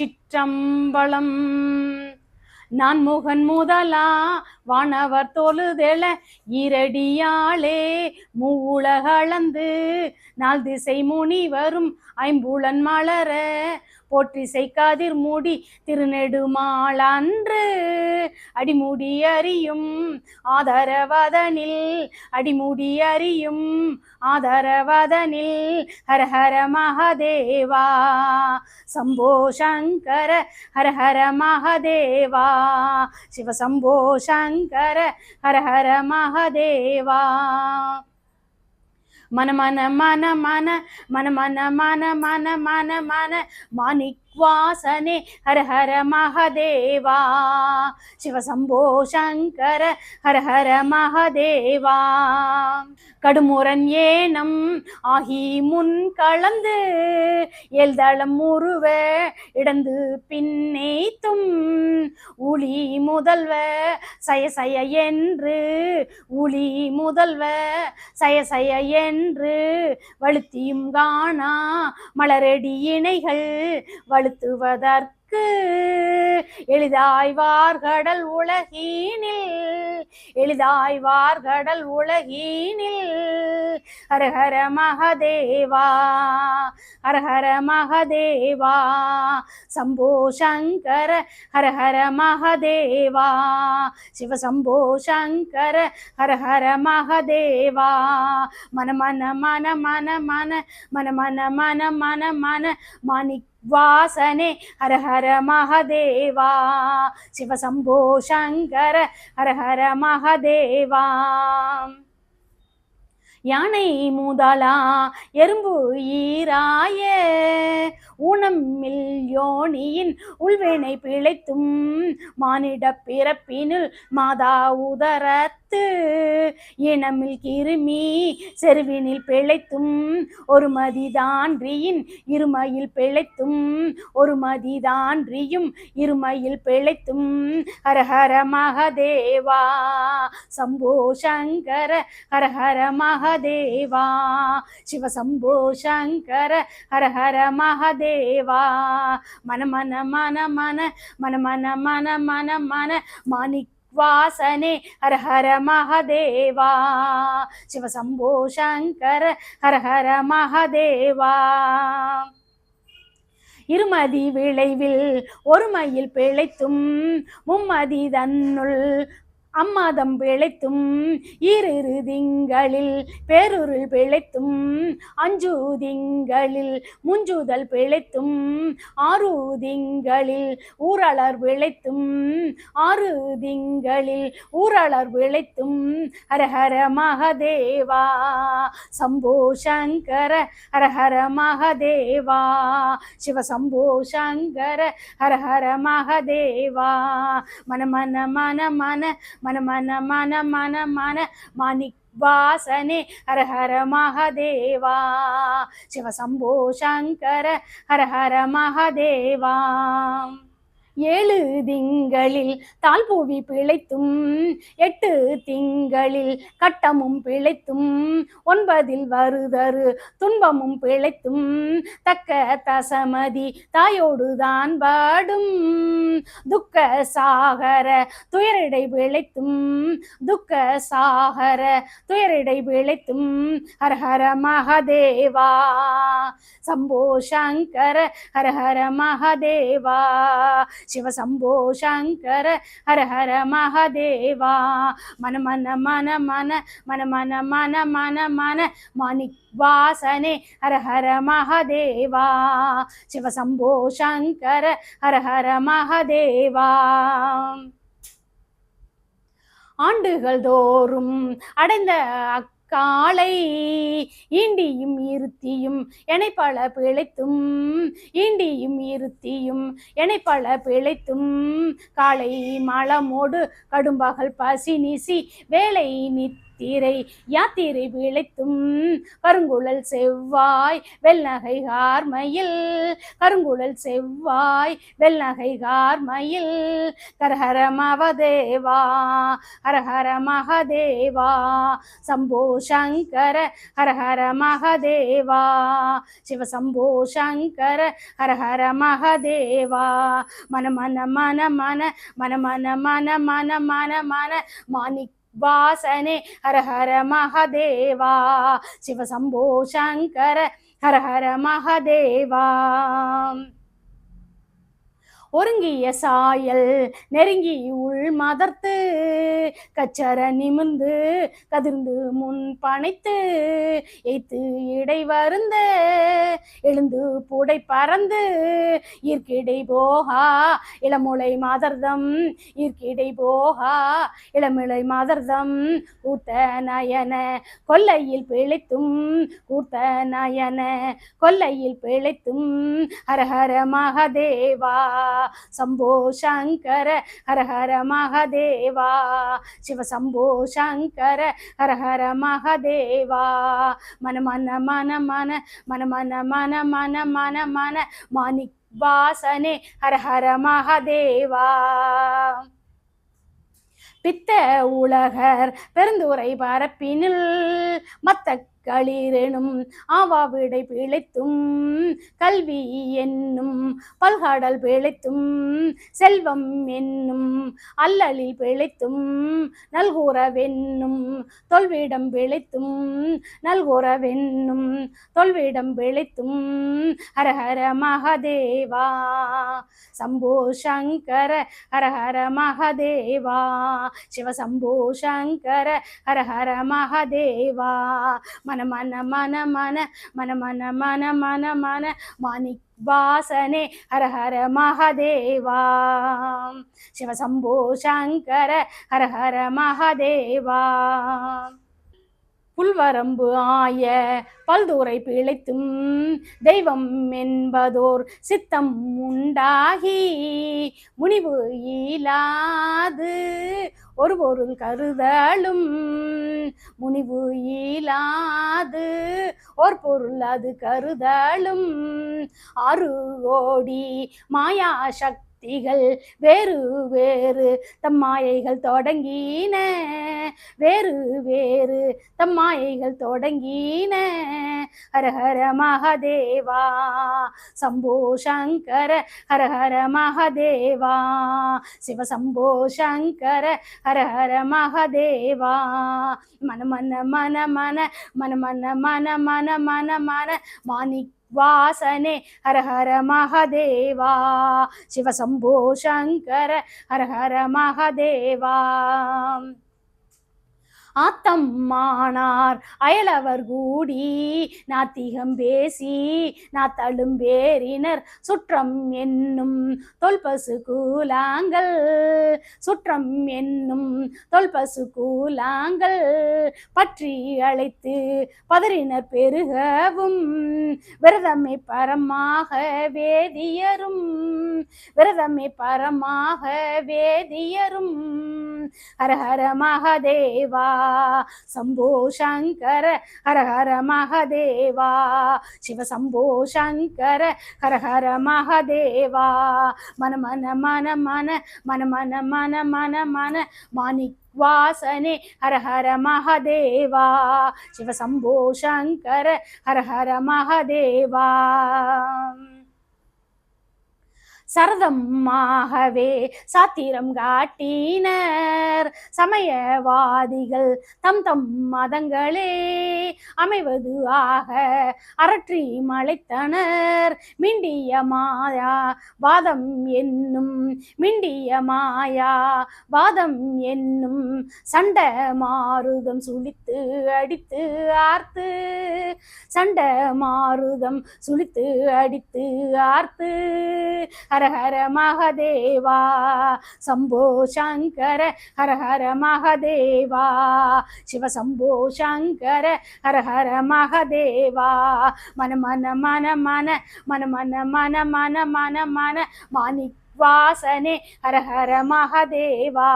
சிற்றம்பளம் நான் முகன் முதலா வானவர் தொழுதெழ இரடியாளே மூவுலகளந்து நாள் திசை முனி வரும் ஐம்புலன் மலர போற்றி செய்காதிர் மூடி திருநெடுமாளன்று அடிமுடி அறியும் ஆதரவதனில் அடிமுடி அறியும் ஆதரவதனில். ஹர ஹர மகதேவா சம்போ சங்கர ஹர ஹர மகதேவா சிவ சம்போ சங்கர ஹர ஹர மகதேவா. மன மன மன மன மன மன மன மன மன மன மாணிக் வாசனே. ஹர ஹர மகதேவா. சிவசம்போ சங்கர ஹர ஹர மகதேவா. கடுமுரன் ஏனம் ஆகி முன் கலந்து எல்தளம் உருவ இடந்து பின்னேத்தும் உளி முதல்வ சய சய என்று உளி முதல்வ சய சய என்று வழுத்தியும் காணா மலரடி இணைகள் வழுத்துவதற்கு எளிதாய்வார்கடல் உலகீனில் எளிதாய்வார்கடல் உலகீனில். ஹரஹர மகதேவா ஹரஹர மகதேவா சம்போ சங்கர ஹரஹர மகதேவா சிவ சம்போ சங்கர ஹரஹர மகதேவா. மன மன மன மன மன மன மன மன மன மன மாணிக்க வாசனே. ஹரஹர மகதேவா. சிவசம்போ சங்கர. ஹரஹர மகதேவா. யானை மூதாளா எறும்பு ஈராயே. ஊனம் மில்யோனியின் உள்வேனை பிழைத்தும் மானிட பிறப்பினுள் மாதா உதரத்து. இனமில் கிருமி செருவினில் பிழைத்தும் ஒரு மதிதான்றியின் இருமையில் பிழைத்தும் ஒரு மதிதான்றியும் இருமையில் பிழைத்தும். ஹரஹர மகதேவா சம்போ சங்கர ஹரஹர மகதேவா. சிவசம்போ சங்கர ஹரஹர மகதேவா மன மன மன மன மன மன மன மன மன மாணிக் வாசனே ஹர ஹர மகதேவா. சிவ சம்போ சங்கர ஹர ஹர மகதேவா. இருமதி விளைவில் ஒருமையில் பிழைத்தும் மும்மதி தன்னுள் அம்மாதம் பிழைத்தும் இரு திங்களில் பேருருள் பிழைத்தும் அஞ்சு திங்களில் முஞ்சுதல் பிழைத்தும் ஆறு திங்களில் ஊரளர் பிழைத்தும் ஆறு திங்களில் ஊரளர் பிழைத்தும். ஹரஹர மகதேவா சம்போ சங்கர ஹரஹர மகதேவா சிவ சம்போ சங்கர ஹரஹர மகதேவா. மன மன மன மன மன மன மன மன மன மாணிக் வாசனே ஹர ஹர மகதேவா. சிவசம்போ சங்கர ஹர ஹர மகதேவா. ஏழு திங்களில் தாழ்பூவி பிழைத்தும் எட்டு திங்களில் கட்டமும் பிழைத்தும் ஒன்பதில் வருதரு துன்பமும் பிழைத்தும் தக்க தசமதி தாயோடுதான் பாடும் துக்க சாகர துயரிடை பிழைத்தும் துக்க சாகர துயரிடை பிழைத்தும் ஹரஹர மகதேவா. சம்போ சங்கர ஹரஹர மகதேவா. சிவசம்போ சங்கர ஹர ஹர மகதேவா. மன மன மன மன மன மன மன மன மன மாணிக் வாசனே ஹர ஹர மகதேவா. சிவசம்போ சங்கர ஹர ஹர மகதேவா. ஆண்டுகள் தோறும் அடைந்த அக் காலை ஈண்டியும் இருத்தியும் எனை பல பிழைத்தும் ஈண்டியும் இருத்தியும் எனை பல பிழைத்தும். காலை மலமோடு கடும்பகல் பசி நிசி வேலை நித்த யாத்திரை யாத்திரை விளைத்தும் கருங்குழல் செவ்வாய் வெள்ளகை கார்மையில். கருங்குழல் செவ்வாய் வெள்ளகை கார்மையில். கரஹர மவதேவா ஹரஹர மகதேவா. சம்போ சங்கர ஹரஹர மகதேவா. சிவ சம்போ சங்கர ஹரஹர மகதேவா. மன மன மன மன மன மன மன மன மன மன மாணிக்க വാസനെ ഹര ഹര മഹദേവാ. ശിവസംഭോ ശങ്കര ഹര ഹര മഹദേവാ. ஒருங்கிய சாயல் நெருங்கி உள் மதர்த்து கச்சர நிமிர்ந்து கதிர்ந்து முன் பனைத்து எய்த்து இடை வருந்து எழுந்து புடை பறந்து ஈர்க்கிடை போகா இளமுளை மாதர்தம் ஈர்க்கிடை போகா இளமிளை மாதர்தம் கூத்த நயன கொல்லையில் பிழைத்தும் கூட்ட நயன கொல்லையில் பிழைத்தும் ஹரஹர மகதேவா. சம்போ சங்கர ஹர ஹர மகதேவா. சிவ சம்போ சங்கர ஹர ஹர மகதேவா. மன மன மன மன மன மன மன மன மன மன மாணிக் வாசனே ஹர ஹர மகதேவா. பித்த உலகர் பெருந்துரை பரப்பினில் மத்த களிரெனும் ஆவாவிடை பிழைத்தும் கல்வி என்னும் பல்காடல் பிழைத்தும் செல்வம் என்னும் அல்லலில் பிழைத்தும் நல்குறவென்னும் தொல்விடம் பிழைத்தும் நல்குறவென்னும் தொல்விடம் பிழைத்தும் ஹரஹர மகதேவா சம்போ சங்கர ஹரஹர மகதேவா சிவசம்போ சங்கர ஹரஹர மகதேவா மன மன மன மன மன மன மன மன மன மாணிக் வாசனே ஹர ஹர மகதேவா. சிவசம்போ சங்கர ஹர ஹர மகதேவா. புல்வரம்பு ஆய பல்தூரை பிழைத்தும் தெய்வம் என்பதோர் சித்தம் உண்டாகி முனிவு இயலாது. ஒரு பொருள் கருதலும் முனிவு இயலாது. ஒரு பொருள் அது கருதலும் அருகோடி கோடி மாயா சக்திகள் வேறு வேறு தம் மாயைகள் தொடங்கின. வேறு வேறு தம் மாயைகள் தொடங்கின. ஹரஹர ஹர மகதேவா சம்போ சங்கர ஹரஹர ஹர மகதேவா சிவ சம்போ சங்கர ஹரஹர ஹர மகதேவா. மன மன மன மன மன மன மன மன மன மன மாணிக்க वासने हर हर महदेवा शिवशम्भो शङ्कर हर हर महदेवा ஆத்தம்மானார் அயலவர் கூடி நாத்திகம் பேசி நாத்தழும் பேரினர் சுற்றம் என்னும் தொல்பசு கூலாங்கள். சுற்றம் என்னும் தொல்பசு கூலாங்கள் பற்றி அழைத்து பதறினர் பெருகவும். விரதமை பரமாக வேதியரும் விரதமை பரமாக வேதியரும். ஹர ஹர மகாதேவா சம்போ சங்கர ஹர ஹர மகதேவா. சிவ சம்போ சங்கர ஹர ஹர மகதேவா. மன மன மன மன மன மன மன மன மன மாணிக் வாசனே ஹர ஹர மகதேவா. சிவ சம்போ சங்கர ஹர ஹர மகதேவா. சரதமாகவே சாத்திரம் காட்டினர். சமயவாதிகள் தம் தம் மதங்களே அமைவது ஆக அரற்றி மலைத்தனர். மிண்டிய மாயா வாதம் என்னும் மிண்டிய மாயா வாதம் என்னும் சண்ட மாருதம் சுழித்து அடித்து ஆர்த்து. சண்ட மாருதம் சுழித்து அடித்து ஆர்த்து. हर हर महदेवा शम्भो शङ्कर हर हर महदेवा शिव शम्भो शङ्कर हर हर महदेवा। मन मन मन मन मन मन मन मन मन मन मानिक्वासने हर हर महदेवा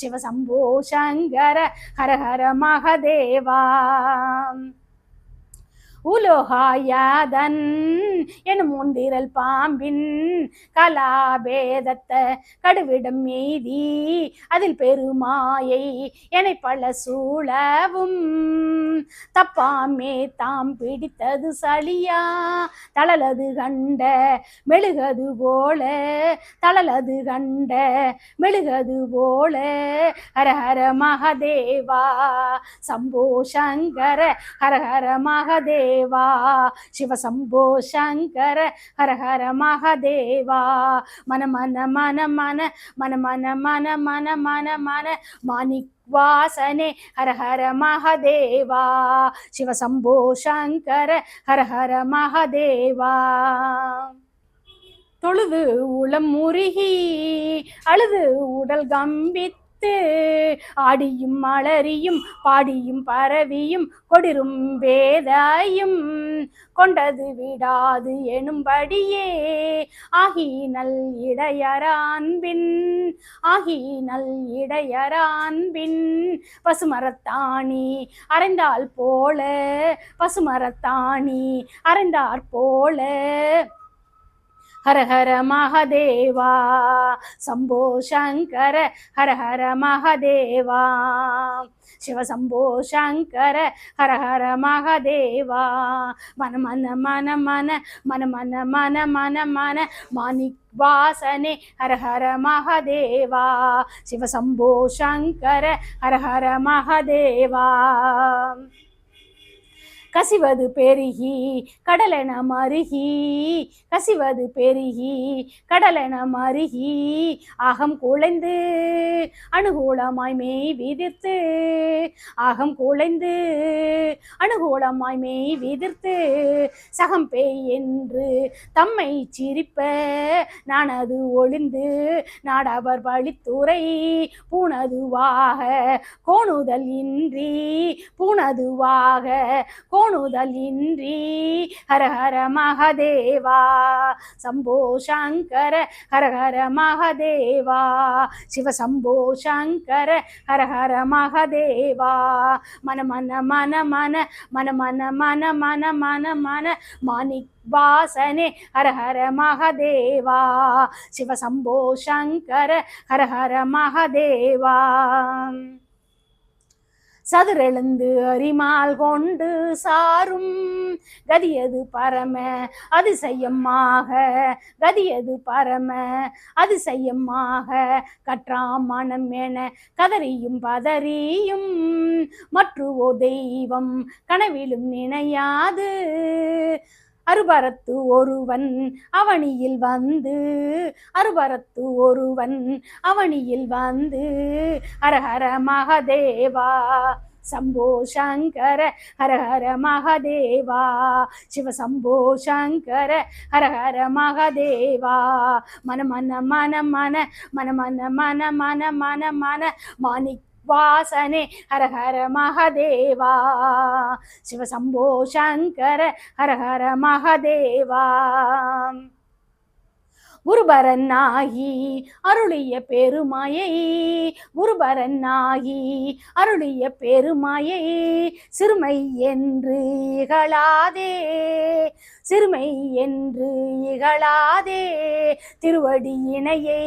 शिव शम्भो शङ्कर हर हर महदेवा। உலோகாயாதன் எனும் முந்திரல் பாம்பின் கலாபேதத்த கடுவிடம் மீதி அதில் பெருமாயை என்னை பல சூழவும். தப்பாமே தாம் பிடித்தது சளியா தளலது கண்ட மெழுகது போல தளலது கண்ட மெழுகது போல. ஹர ஹர மகதேவா சம்போ சங்கர ஹர ஹர மகதேவா. தேவா. சிவசம்போ சங்கர ஹர ஹர மகதேவா. மன மன மன மன மன மன மன மன மன மன மாணிக் வாசனே ஹர ஹர மகதேவா. சிவசம்போ சங்கர ஹர ஹர மகதேவா. தொழுது உளம் முருகி அழுது உடல் கம்பித்து ஆடியும் மலரியும் பாடியும் பரவியும் கொடிரும் வேதாயும். கொண்டது விடாது எனும்படியே. ஆகி நல் இடையரான்பின் ஆகி நல் இடையரான்பின். பசுமரத்தாணி அரைந்தால் போல பசுமரத்தாணி அரைந்தாற் போல. हर हर महदेवा शम्भो शङ्कर हर हर महदेवा। शिवशम्भो शङ्कर हर हर महदेवा। मन मन मन मन मन मन मन मन मन मानिक्वासने हर हर महदेवा। शिवशम्भो शङ्कर हर हर महदेवा। கசிவது பெருகி கடலென மருகி. கசிவது பெருகி கடலென மருகி. அகம் குழைந்து அனுகூலமாய் மெய் விதிர்த்து. அகம் குழைந்து அனுகூலமாய் மெய் விதிர்த்து. சகம் பேய் என்று தம்மை சிரிப்ப நான் அது ஒளிந்து. நாடவர் வழித்துறை பூனதுவாக கோணுதல் இன்றி பூணதுவாக கோ இன்றி ஹர ஹர மகதேவா சம்போ சங்கர ஹர ஹர மகதேவா சிவசம்போ சங்கர ஹர ஹர மகதேவா மன மன மன மன மன மன மன மன மன மன மாணிக் வாசனே ஹர ஹர மகதேவா சிவசம்போ சங்கர ஹர ஹர மகதேவா சதுரெழுந்து அரிமால் கொண்டு சாரும். கதியது பரம அதிசயமாக கதியது பரம அதிசயமாக கற்றா மனம் என கதறியும் பதறியும். மற்றுவோ தெய்வம் கனவிலும் நினையாது. அருபரத்து ஒருவன் அவனியில் வந்து. அருபரத்து ஒருவன் அவனியில் வந்து. ஹரஹர மகதேவா சம்போ சங்கர ஹர ஹர மகதேவா சிவசம்போ சங்கர ஹர ஹர மகதேவா. மன மன மன மன மன மன மன மன மன மன மாணிக்க வாசனே ஹரஹர மகதேவா. சிவசம்போ சங்கர ஹரஹர மகதேவா. குருபரன் நாயி அருளிய பெருமாயை. குருபரன் நாயி அருளிய பெருமாயை. சிறுமை என்று இகழாதே. சிறுமை என்று இகழாதே. திருவடி இணையை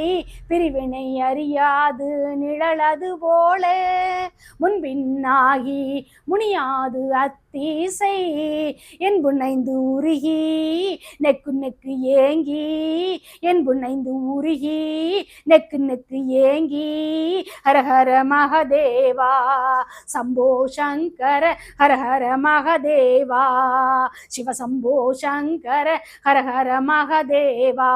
பிரிவினை அறியாது நிழலது போல. முன்பின்னாகி முனியாது அத்தீசை. என் புன்னைந்து உருகி நெக்கு நெக்கு ஏங்கி என் புன்னைந்து உருகி நெக்கு நெக்கு ஏங்கி ஹரஹர மகதேவா சம்போ சங்கர ஹரஹர மகதேவா சிவசம்போ சங்கர ஹர ஹர மகதேவா.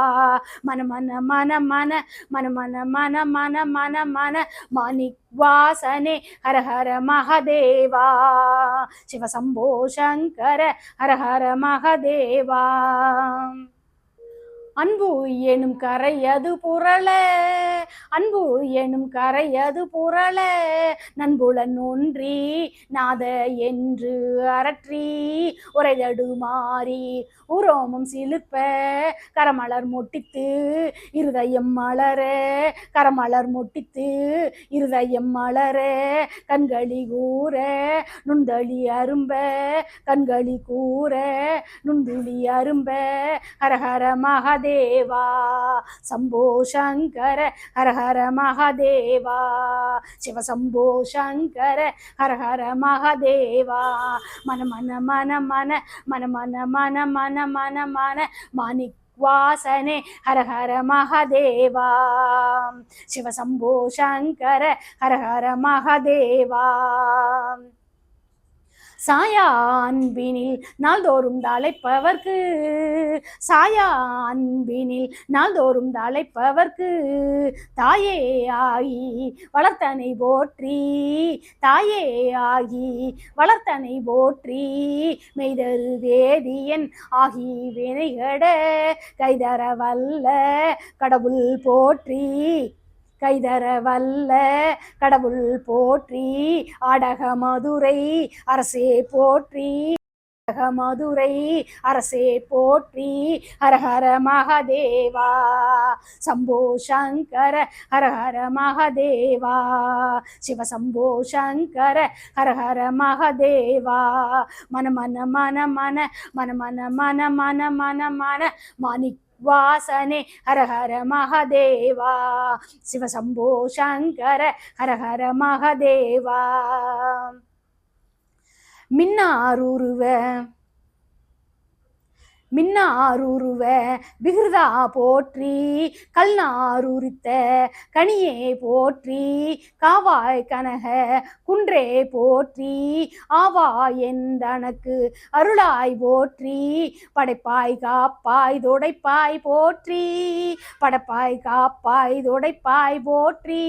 மன மன மன மன மன மன மன மன மன மன மாணிக் வாசனே ஹர ஹர மகதேவா. சிவசம்போ சங்கர ஹர ஹர மகதேவா. அன்பு எனும் கரை அது புரள அன்பு எனும் கரை அது புரள நண்புலன் ஒன்றி நாத என்று அரற்றி உரைதடு மாறி உரோமம் சிலுப்ப கரமலர் முட்டித்து இருதயம் மலர கரமலர் முட்டித்து இருதயம் மலர கண்களி கூற நுண்தளி அரும்ப கண்களி கூற நுண்துளி அரும்ப ஹரஹர மகாதேவா சம்போ சங்கர ஹர ஹர மகாதேவா. சிவ சம்போ சங்கர ஹர ஹர மகாதேவா. மன மன மன மன மன மன மன மன மன மன மாணிக் வாசனே ஹர ஹர மகதேவா. சிவசம்போ சங்கர ஹர ஹர மகாதேவா. சாயா அன்பினில் நாள்தோறும் தலைப்பவர்க்கு. சாயா அன்பினில் நாள்தோறும் தலைப்பவர்க்கு. தாயே ஆகி வளர்த்தனை போற்றி. தாயே ஆகி வளர்த்தனை போற்றி. மெய்தரு வேதியன் ஆகி வினைகட. கைதர வல்ல கடவுள் போற்றி. கைதர வல்ல கடவுள் போற்றி அடக மதுரை அரசே போற்றி அடக மதுரை அரசே போற்றி ஹரஹர மகதேவா சம்போ சங்கர ஹரஹர மகதேவா சிவ சம்போ சங்கர ஹரஹர மகதேவா மன மன மன மன மன மன மன மன மன மன மாணிக்க வாசனே ஹரஹர மகதேவா சிவசம்போ சங்கர ஹரஹர மகதேவா மின்னாருருவ மின்னாருருவ பிகிருதா போற்றி கல்நாருரித்த கனியே போற்றி காவாய் கனக குன்றே போற்றி ஆவா எந்தனக்கு அருளாய் போற்றி படைப்பாய் காப்பாய் தொடைப்பாய் போற்றி படைப்பாய் காப்பாய் தொடைப்பாய் போற்றி.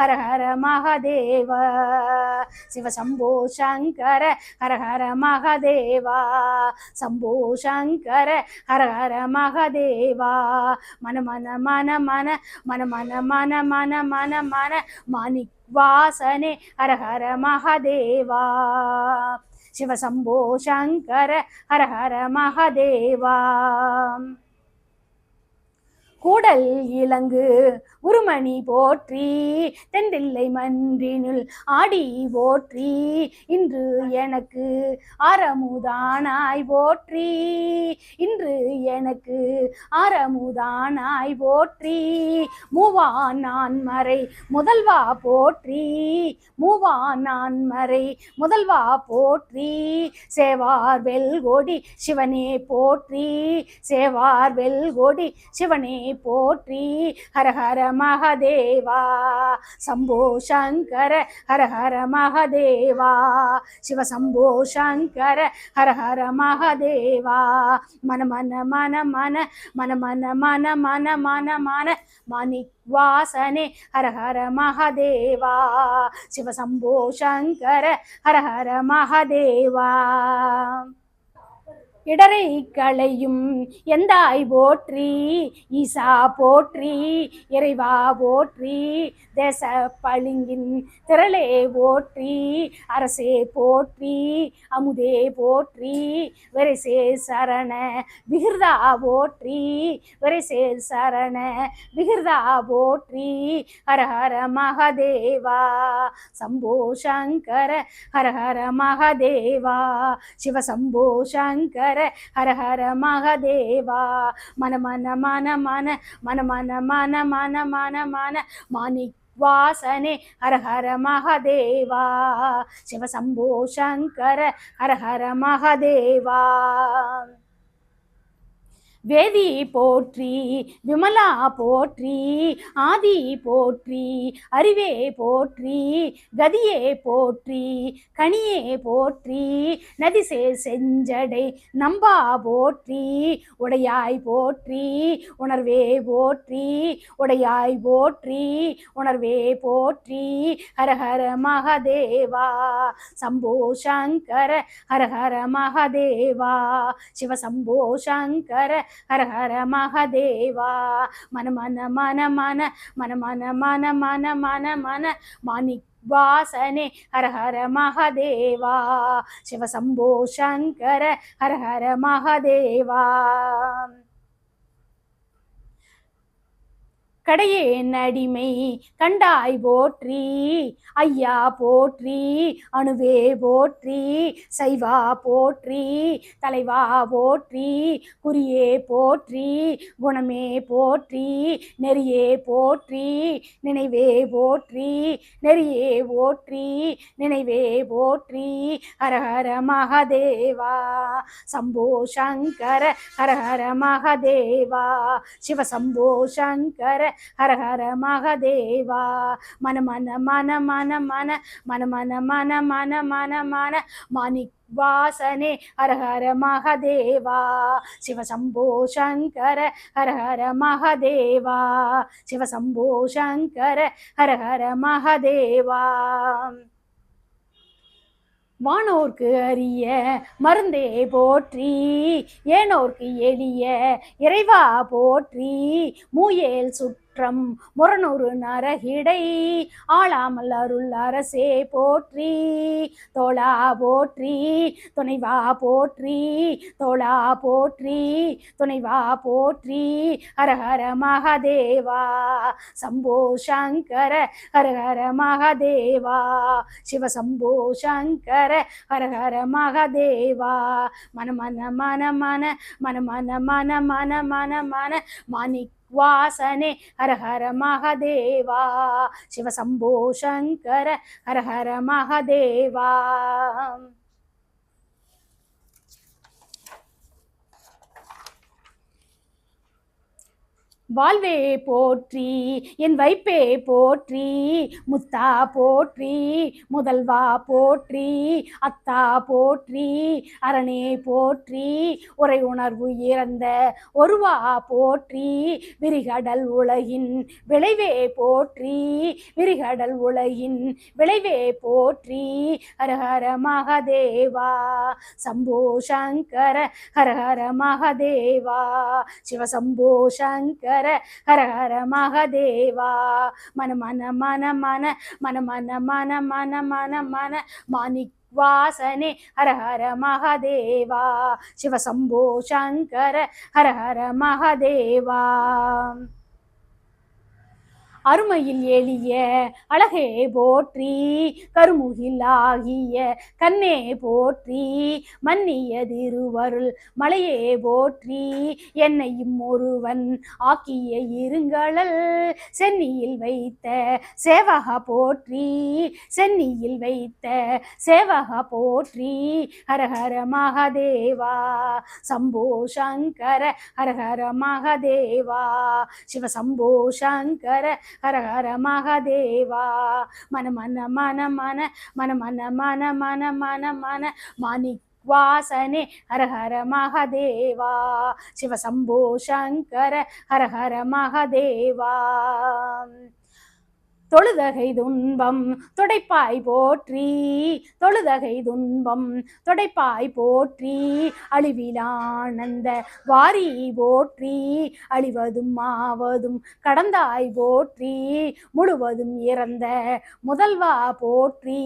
ஹர ஹர மகதேவ சிவசம்போ சங்கர ஹரஹர மகதேவா சம்போ சங்கர சங்கர ஹர ஹர மகதேவா. மன மன மன மன மன மன மன மன மன மன மாணிக் வாசனே ஹர ஹர மகதேவா. சிவசம்போ சங்கர ஹர ஹர மகதேவா. கூடல் இலங்கு உருமணி போற்றி தெண்டில்லை மன்றினுள் ஆடி போற்றி இன்று எனக்கு ஆரமுதானாய் போற்றி இன்று எனக்கு ஆரமுதானாய் போற்றி மூவா நான் மறை முதல்வா போற்றி மூவா நான் மறை முதல்வா போற்றி சேவார் வெல்கோடி சிவனே போற்றி சேவார் வெல்கோடி சிவனே போற்றி ஹரஹர மகதேவா சம்போ சங்கர ஹரஹர ஹர மகதேவா சிவசம்போ சங்கர ஹரஹர மகதேவா மன மன மன மன மன மன மன மன மன மன மாணிக் வாசனே ஹர ஹர மகதேவா சிவசம்போ சங்கர ஹர ஹர மகதேவா இடரை களையும் எந்தாய் போற்றி? ஈசா போற்றி இறைவா போற்றி தேச பளிங்கின் திரளே போற்றி அரசே போற்றி அமுதே போற்றி வெரிசே சரண விகிர்தா போற்றி வெரிசே சரண விகிர்தா போற்றி ஹரஹர மகதேவா சம்போ சங்கர ஹரஹர மகதேவா சிவசம்போ சங்கர ஹர ஹர ஹர மகதேவா மன மன மன மன மன மன மன மன மன மன மாணிக் வாசனே ஹர ஹர மகதேவா சிவசம்போ சங்கர ஹர ஹர மகதேவா வேதி போற்றி விமலா போற்றி ஆதி போற்றி அறிவே போற்றி கதியே போற்றி கனியே போற்றி நதிசே செஞ்சடை நம்பா போற்றி உடையாய் போற்றி உணர்வே போற்றி உடையாய் போற்றி உணர்வே போற்றி ஹரஹர மகதேவா சம்போ சங்கர ஹரஹர மகதேவா சிவசம்போ சங்கர ஹர ஹர மகதேவா மன மன மன மன மன மன மன மன மன மன மாணிக் வாசனே ஹர ஹர மகதேவா சிவசம்போ சங்கர ஹர ஹர மகதேவா கடையே நடிமை கண்டாய் போற்றி ஐயா போற்றி அணுவே போற்றி சைவா போற்றி தலைவா போற்றி குறியே போற்றி குணமே போற்றி நெறியே போற்றி நினைவே போற்றி நெறியே போற்றி நினைவே போற்றி ஹரஹர மகதேவா சம்போ சங்கர ஹரஹர ஹர மகதேவா சிவசம்போ சங்கர ஹர ஹர மகதேவா மன மன மன மன மன மன மன மன மன மன மன மாணிக் வாசனே ஹர ஹர மகதேவா சிவசம்போ சங்கர ஹர ஹர மகதேவா சிவசம்போ சங்கர ஹர ஹர மகதேவா வானோர்க்கு அரிய மருந்தே போற்றி ஏனோர்க்கு எளிய இறைவா போற்றி மூயேல் சுற்றம் முரணொரு நரகிடை. ஆளாமல் அருள் அரசே போற்றி. தோளா போற்றி. துணைவா போற்றி. தோளா போற்றி. துணைவா போற்றி. ஹரஹர மகாதேவா. சம்போ சங்கர ஹரஹர மகாதேவா. சிவ சம்போ சங்கர ஹரஹர மகாதேவா. மன மன மன மன மன மன மன மன மன மன. மாணிக்க வாசனே. ஹரஹர மகதேவா. சிவசம்போ சங்கர. ஹரஹர மகதேவா. வாழ்வே போற்றி என் வைப்பே போற்றி முத்தா போற்றி முதல்வா போற்றி அத்தா போற்றி அரணே போற்றி உரை உணர்வு இறந்த ஒருவா போற்றி விரிகடல் உலகின் விளைவே போற்றி விரிகடல் உலகின் விளைவே போற்றி ஹரஹர ஹர மகதேவா சம்போ சங்கர ஹரஹர ஹர மகதேவா சிவசம்போ சங்கர ஹர ஹர ஹர மகதேவா மன மன மன மன மன மன மன மன மன மன மாணிக் வாசனே ஹர ஹர மகதேவா சிவசம்போ சங்கர ஹர ஹர மகதேவா அருமையில் எளிய அழகே போற்றி கருமுகில் ஆகிய கண்ணே போற்றி மன்னிய திருவருள் மலையே போற்றி என்னையும் ஒருவன் ஆக்கிய இருங்களல் சென்னியில் வைத்த சேவக போற்றி சென்னியில் வைத்த சேவக போற்றி. ஹரஹர மகாதேவா சம்போ சங்கர ஹரஹர மகாதேவா சிவ சம்போ சங்கர ஹர ஹர மகதேவா. மன மன மன மன மன மன மன மன மன மன மாணிக் வாசனே ஹர ஹர மகதேவா. சிவசம்போ சங்கர ஹர ஹர மகதேவா. தொழுதகை துன்பம் துடைப்பாய் போற்றி தொழுதகை துன்பம் துடைப்பாய் போற்றி அழிவிலானந்த வாரி போற்றி அழிவதும் மாவதும் கடந்தாய் போற்றி முழுவதும் இறந்த முதல்வா போற்றி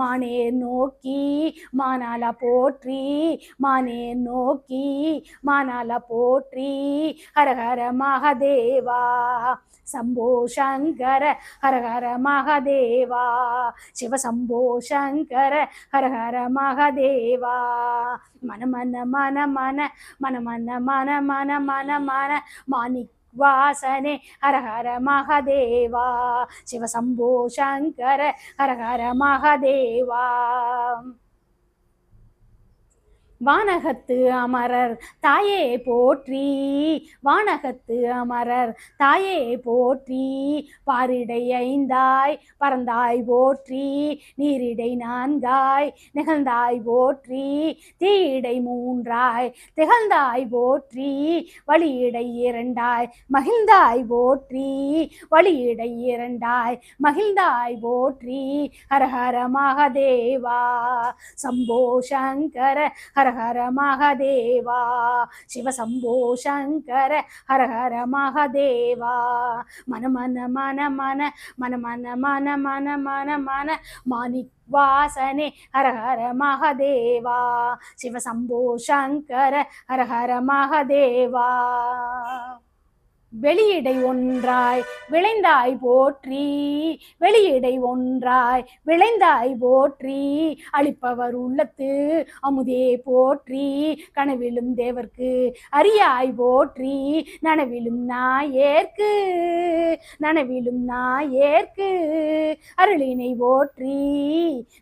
மானேர் நோக்கி மானால போற்றி மானேர் நோக்கி மானால போற்றி ஹர ஹர மகதேவா. சம்போ சங்கர ஹர ஹர மகதேவா. சிவசம்போ சங்கர ஹரஹர மகதேவா. மன மன மன மன மன மன மன மன மன மன மாணிக் வாசனே ஹரஹர ஹர மகதேவா. சிவசம்போ சங்கர ஹரஹர மகதேவா. வானகத்து அமரர் தாயே போற்றி. வானகத்து அமரர் தாயே போற்றி. பாரிடை ஐந்தாய் பறந்தாய் போற்றி. நீரிடை நான்காய் நிகழ்ந்தாய் போற்றி. தீயிடை மூன்றாய் திகழ்ந்தாய் போற்றி. வழியிடை இரண்டாய் மகிழ்ந்தாய் போற்றி. வழியிடை இரண்டாய் மகிழ்ந்தாய் போற்றி. ஹர மகதேவா சம்போ சங்கர ஹர ஹர மகதேவா சிவசம்போ சங்கர ஹர ஹர மகதேவா மன மன மன மன மன மன மன மன மன மன மாணிக் வாசனே ஹர ஹர மகதேவா சிவசம்போ சங்கர ஹர ஹர மகதேவா வெளியிடை ஒன்றாய் விளைந்தாய் போற்றி. வெளியிடை ஒன்றாய் விளைந்தாய் போற்றி. அளிப்பவர் உள்ளத்து அமுதே போற்றி. கனவிலும் தேவர்க்கு அரியாய் போற்றி. நனவிலும் நாயேற்கு நனவிலும் நாயேற்கு அருளினை போற்றி.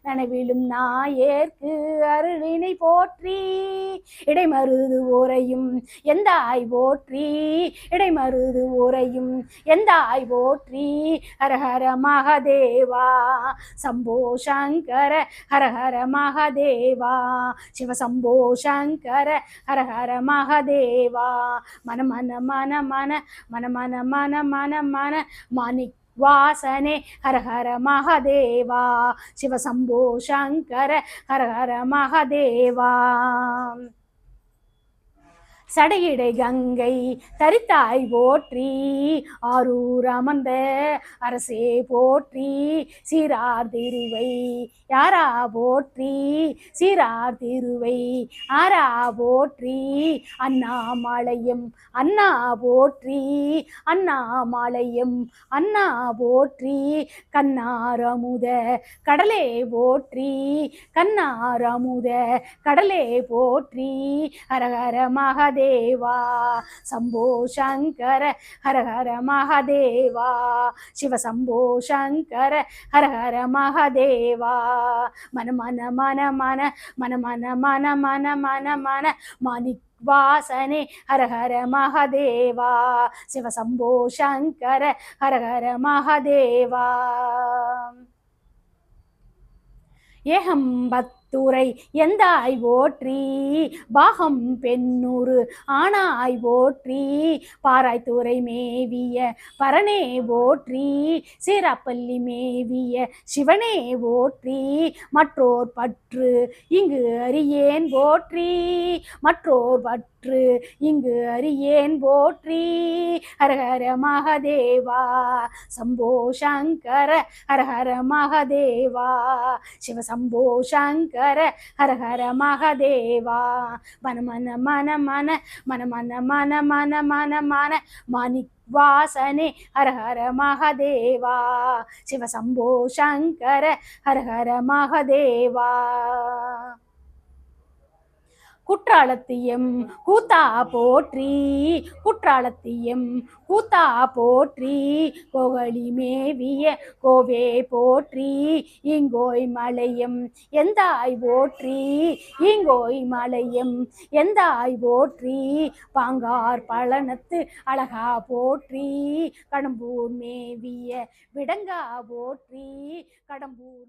நனவிலும் நாயேற்கு அருளினை போற்றி. இடைமருது ஓரையும் எந்தாய் போற்றி. இடைமருது ஓரையும் எந்தாய் போற்றி? ஹர ஹர மகதேவா. சம்போ சங்கர ஹரஹர ஹர மகதேவா. சிவசம்போ சங்கர ஹரஹர மகதேவா. மன மன மன மன மன மன மன மன மன மாணிக் வாசனே ஹர ஹர மகதேவா. சிவசம்போ சங்கர ஹர ஹர மகதேவா. சடையிடை கங்கை தரித்தாய் போற்றி. ஆரூர் அமர்ந்த அரசே போற்றி. சீரார் திருவை யாரா போற்றி. சீரார் திருவை ஆரா போற்றி. அண்ணாமலையும் அண்ணா போற்றி. அண்ணாமலையும் அண்ணா போற்றி. கண்ணாரமுத கடலே போற்றி. கண்ணாரமுத கடலே போற்றி. ஹரஹர மகாதேவா சம்போ சங்கர ஹர ஹர மகாதேவா. சிவ சம்போ சங்கர ஹர ஹர மகாதேவா. மன மன மன மன மன மன மன மன மன மன மாணிக் வாசனே ஹர ஹர மகதேவா. சிவசம்போ சங்கர ஹர ஹர மகாதேவா. ஏகம் பத் ஏகம்பத்துரை எந்தாய் போற்றி? பாகம் பெண்ணூறு. ஆனாய் போற்றி? பாராய்த்துறை மேவிய. பரனே போற்றி? சீராப்பள்ளி மேவிய. சிவனே போற்றி? மற்றோர் பற்று. இங்கு அறியேன் போற்றி. மற்றோர் பற்று. போற்று இங்கு அறியேன் போற்றி. ஹரஹர மகதேவா சம்போ சங்கர ஹரஹர மகதேவா. சிவ சம்போ சங்கர ஹரஹர மகதேவா. மன மன மன மன மன மன மன மன மன மன மாணிக் வாசனே ஹர ஹர மகதேவா. சிவசம்போ சங்கர ஹர ஹர மகதேவா. குற்றாலத்தியம் கூத்தா போற்றி குற்றாலத்தியம் கூத்தா போற்றி கோகழி மேவிய கோவே போற்றி இங்கோய் மலையம் எந்தாய் போற்றி இங்கோய் மலையம் எந்தாய் போற்றி பாங்கார் பழனத்து அழகா போற்றி கடம்பூர் மேவிய விடங்கா போற்றி கடம்பூர்